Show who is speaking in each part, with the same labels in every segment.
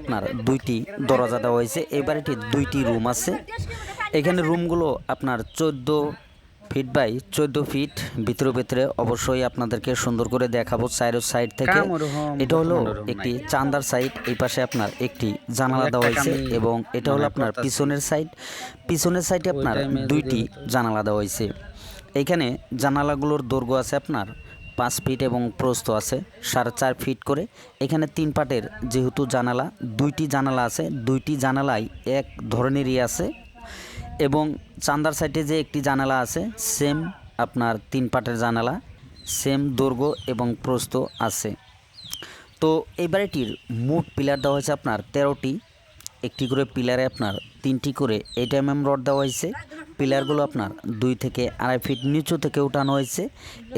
Speaker 1: আপনার দুইটি দরজা দেওয়া হয়েছে। এই বাড়িটির দুইটি রুম আছে। এখানে রুমগুলো আপনার চোদ্দ ফিট বাই চোদ্দ ফিট ভিতরে ভিতরে অবশ্যই আপনাদেরকে সুন্দর করে দেখাবো সাইডের সাইড থেকে। এটা হলো একটি চান্দার সাইড এই পাশে আপনার একটি জানালা দেওয়া হয়েছে এবং এটা হলো আপনার পিছনের সাইড। পিছনের সাইডে আপনার দুইটি জানালা দেওয়া হয়েছে। এইখানে জানালাগুলোর দৈর্ঘ্য আছে আপনার পাঁচ ফিট এবং প্রস্থ আছে, সাড়ে চার ফিট করে। এখানে তিন পাটের যেহেতু জানালা, দুইটি জানালা আছে, দুইটি জানালাই এক ধরনেরই আছে এবং চান্দার সাইডে যে একটি জানালা আছে, সেম আপনার তিন পাটের জানালা, সেম দৈর্ঘ্য এবং প্রস্থ আছে। তো এই বাড়িটির মোট পিলার দেওয়া হয়েছে আপনার তেরোটি। একটি করে পিলারে আপনার তিনটি করে এইট এম এম রড দেওয়া হয়েছে। পিলারগুলো আপনার দুই থেকে আড়াই ফিট নিচু থেকে উঠানো হয়েছে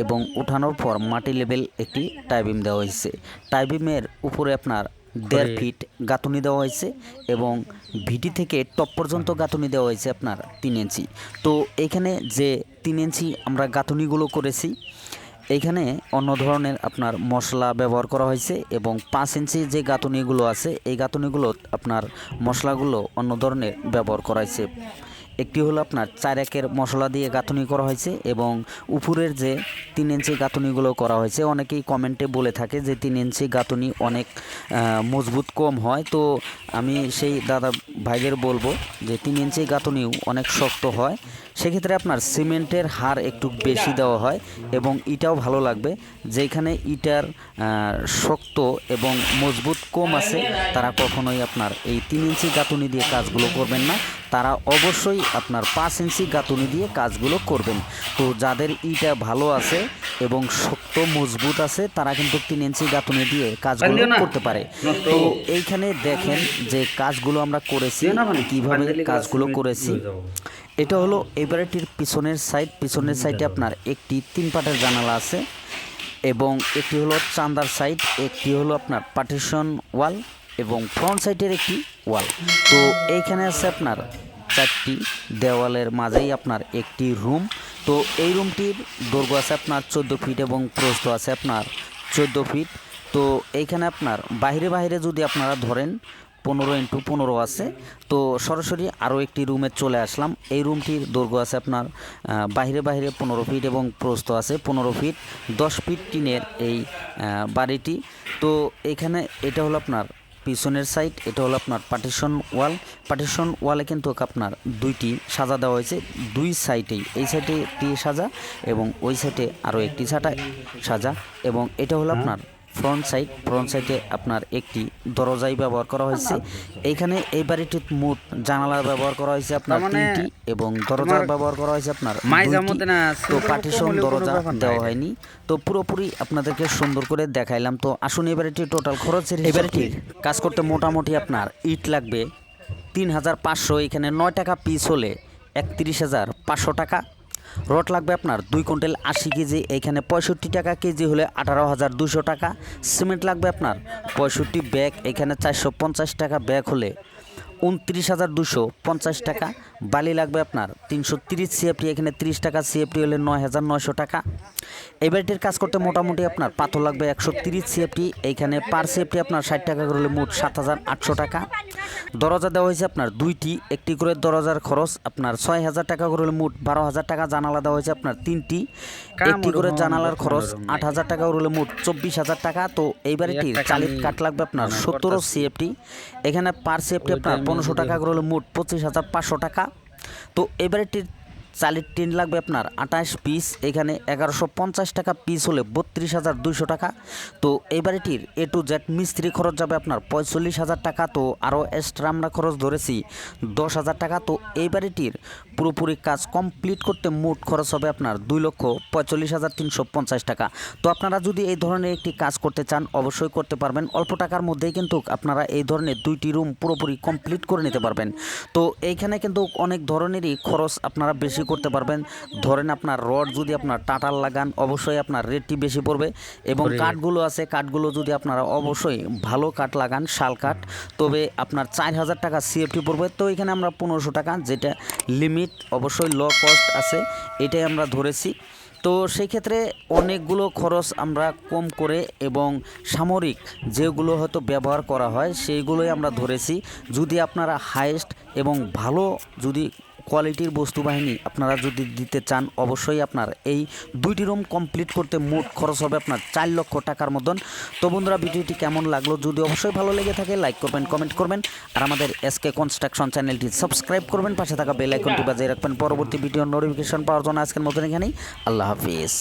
Speaker 1: এবং উঠানোর পর মাটি লেভেল একটি টাইবিম দেওয়া হয়েছে। টাইবিমের উপরে আপনার দেড় ফিট গাঁথুনি দেওয়া হয়েছে এবং ভিটি থেকে টপ পর্যন্ত গাঁথুনি দেওয়া হয়েছে আপনার তিন ইঞ্চি। তো এখানে যে তিন ইঞ্চি আমরা গাঁথুনিগুলো করেছি এইখানে অন্য ধরনের আপনার মশলা ব্যবহার করা হয়েছে এবং পাঁচ ইঞ্চি যে গাঁথুনিগুলো আছে এই গাঁথুনিগুলো আপনার মশলাগুলো অন্য ধরনের ব্যবহার করা হয়েছে। একটি হলো আপনার চার একের মশলা দিয়ে গাঁথনি করা হয়েছে এবং উপরের যে তিন ইঞ্চি গাঁথুনিগুলো করা হয়েছে, অনেকেই কমেন্টে বলে থাকে যে তিন ইঞ্চি গাঁথুনি অনেক মজবুত কম হয়। তো আমি সেই দাদা ভাইদের বলব যে তিন ইঞ্চি গাঁথুনিও অনেক শক্ত হয়। সেক্ষেত্রে আপনার সিমেন্টের হার একটু বেশি দেওয়া হয় এবং ইটাও ভালো লাগবে। যেখানে ইটার শক্ত এবং মজবুত কম আছে তারা কখনোই আপনার এই তিন ইঞ্চি গাঁথুনি দিয়ে কাজগুলো করবেন না। তারা অবশ্যই আপনার পাঁচ ইঞ্চি গাঁথুনি দিয়ে কাজগুলো করবেন। তো যাদের ইটা ভালো আছে এবং শক্ত মজবুত আছে তারা কিন্তু তিন ইঞ্চি গাঁথুনি দিয়ে কাজগুলো করতে পারে। তো এইখানে দেখেন যে কাজগুলো আমরা করেছি কীভাবে কাজগুলো করেছি এটা হলো এই বাড়িটির পিছনের সাইড পিছনের সাইডে আপনার একটি তিন পাটের জানালা আছে এবং একটি হলো চান্দার সাইড একটি হলো আপনার পার্টিশন ওয়াল এবং ফ্রন্ট সাইডের একটি ওয়াল তো এইখানে আছে আপনার চারটি দেওয়ালের মাঝেই আপনার একটি রুম তো এই রুমটির দৈর্ঘ্য আছে আপনার চোদ্দ ফিট এবং প্রস্থ আছে আপনার চোদ্দ ফিট তো এইখানে আপনার বাইরে বাইরে যদি আপনারা ধরেন পনেরো ইন্টু পনেরো আছে। তো সরাসরি আরও একটি রুমে চলে আসলাম। এই রুমটির দৈর্ঘ্য আছে আপনার আহ, বাইরে বাইরে পনেরো ফিট এবং প্রস্থ আছে পনেরো ফিট। দশ ফিট টিনের এই বাড়িটি। তো এখানে এটা হলো আপনার পিছনের সাইড এটা হলো আপনার পার্টিশন ওয়াল। পার্টিশন ওয়ালে কিন্তু আপনার দুইটি সাজা দেওয়া হয়েছে দুই সাইডেই। এই সাইডে একটি সাজা এবং ওই সাইডে আরও একটি সাটা সাজা এবং এটা হলো আপনার ফ্রন্ট সাইড ফ্রন্ট সাইডে আপনার একটি দরজাই ব্যবহার করা হয়েছে। এইখানে এই বাড়িটির মোট জানালার ব্যবহার করা হয়েছে আপনার তিনটি এবং দরজার ব্যবহার করা হয়েছে আপনার তো পার্টিশন দরজা। দেওয়া হয়নি। তো পুরোপুরি আপনাদেরকে সুন্দর করে দেখাইলাম। তো আসুন এই বাড়িটির টোটাল খরচের এই বাড়িটির কাজ করতে মোটামুটি আপনার ইট লাগবে তিন হাজার পাঁচশো। এখানে নয় টাকা পিস হলে একত্রিশ হাজার পাঁচশো টাকা। রড লাগবে আপনার দুই কুইন্টাল আশি কেজি, এখানে পঁয়ষট্টি টাকা কেজি হলে আঠারো হাজার দুশো টাকা। সিমেন্ট লাগবে আপনার পঁয়ষট্টি ব্যাগ, এখানে চারশো পঞ্চাশ টাকা ব্যাগ হলে উনত্রিশ হাজার দুশো পঞ্চাশ টাকা। বালি লাগবে আপনার তিনশো তিরিশ সিএফটি, এখানে তিরিশ টাকা সিএফটি হলে নয় হাজার নয়শো টাকা। এই বাড়িটির কাজ করতে মোটামুটি আপনার পাথর লাগবে একশো তিরিশ সিএফটি। এইখানে পার সিএফটি আপনার ষাট টাকা করে হলে মোট সাত হাজার আটশো টাকা। দরজা দেওয়া হয়েছে আপনার দুইটি একটি করে দরজার খরচ আপনার ছয় হাজার টাকা করে হলে মোট বারো হাজার টাকা। জানালা দেওয়া হয়েছে আপনার তিনটি একটি করে জানালার খরচ আট হাজার টাকা করে হলে মোট চব্বিশ হাজার টাকা। তো এই বাড়িটির চালিত কাঠ লাগবে আপনার সত্তর সিএফটি। এখানে পার সিএফটি আপনার পনেরোশো টাকা করে হলে মোট পঁচিশ হাজার পাঁচশো টাকা। তো এই বাড়িটির চালের টিন লাগবে আপনার আঠাশ পিস এখানে এগারোশো পঞ্চাশ টাকা পিস হলে বত্রিশ হাজার দুইশো টাকা। তো এই বাড়িটির এ টু জেড মিস্ত্রি খরচ যাবে আপনার পঁয়তাল্লিশ হাজার টাকা, তো আরও এক্সট্রা আমরা খরচ ধরেছি দশ হাজার টাকা। তো এই বাড়িটির পুরোপুরি কাজ কমপ্লিট করতে মোট খরচ হবে আপনার দুই লক্ষ পঁয়তাল্লিশ হাজার তিনশো পঞ্চাশ টাকা। তো আপনারা যদি এই ধরনের একটি কাজ করতে চান, অবশ্যই করতে পারবেন। অল্প টাকার মধ্যেই কিন্তু আপনারা এই ধরনের দুইটি রুম পুরোপুরি কমপ্লিট করে নিতে পারবেন। তো এইখানে কিন্তু অনেক ধরনেরই খরচ আপনারা বেশি করতে পারবেন। ধরেন আপনার রড যদি আপনার টাটার লাগান অবশ্যই আপনার রেটটি বেশি পড়বে। এবং কাঠগুলো আছে কাঠগুলো যদি আপনারা অবশ্যই ভালো কাঠ লাগান শাল কাঠ তবে আপনার চার হাজার টাকা সিএফটি পড়বে। তো এখানে আমরা পনেরোশো টাকা যেটা লিমিট অবশ্যই ল কস্ট আছে এটাই আমরা ধরেছি। তো সেই ক্ষেত্রে অনেকগুলো খরচ আমরা কম করে এবং সামরিক যেগুলো হয়তো ব্যবহার করা হয় সেইগুলোই আমরা ধরেছি। যদি আপনারা হাইয়েস্ট এবং ভালো যদি কোয়ালিটির বস্তু বাহিনী আপনারা যদি দিতে চান, অবশ্যই আপনার এই দুইটি রুম কমপ্লিট করতে মোট খরচ হবে আপনার চার লক্ষ টাকার মতন। তো বন্ধুরা, ভিডিওটি কেমন লাগল যদি অবশ্যই ভালো লেগে থাকে লাইক করবেন কমেন্ট করবেন। আর আমাদের এসকে কনস্ট্রাকশন চ্যানেলটি সাবস্ক্রাইব করবেন, পাশে থাকা বেল আইকনটি বাজিয়ে রাখবেন। পরবর্তী ভিডিও নোটিফিকেশন পাওয়ার জন্য আজকের মতন এখানেই। আল্লাহ হাফিজ।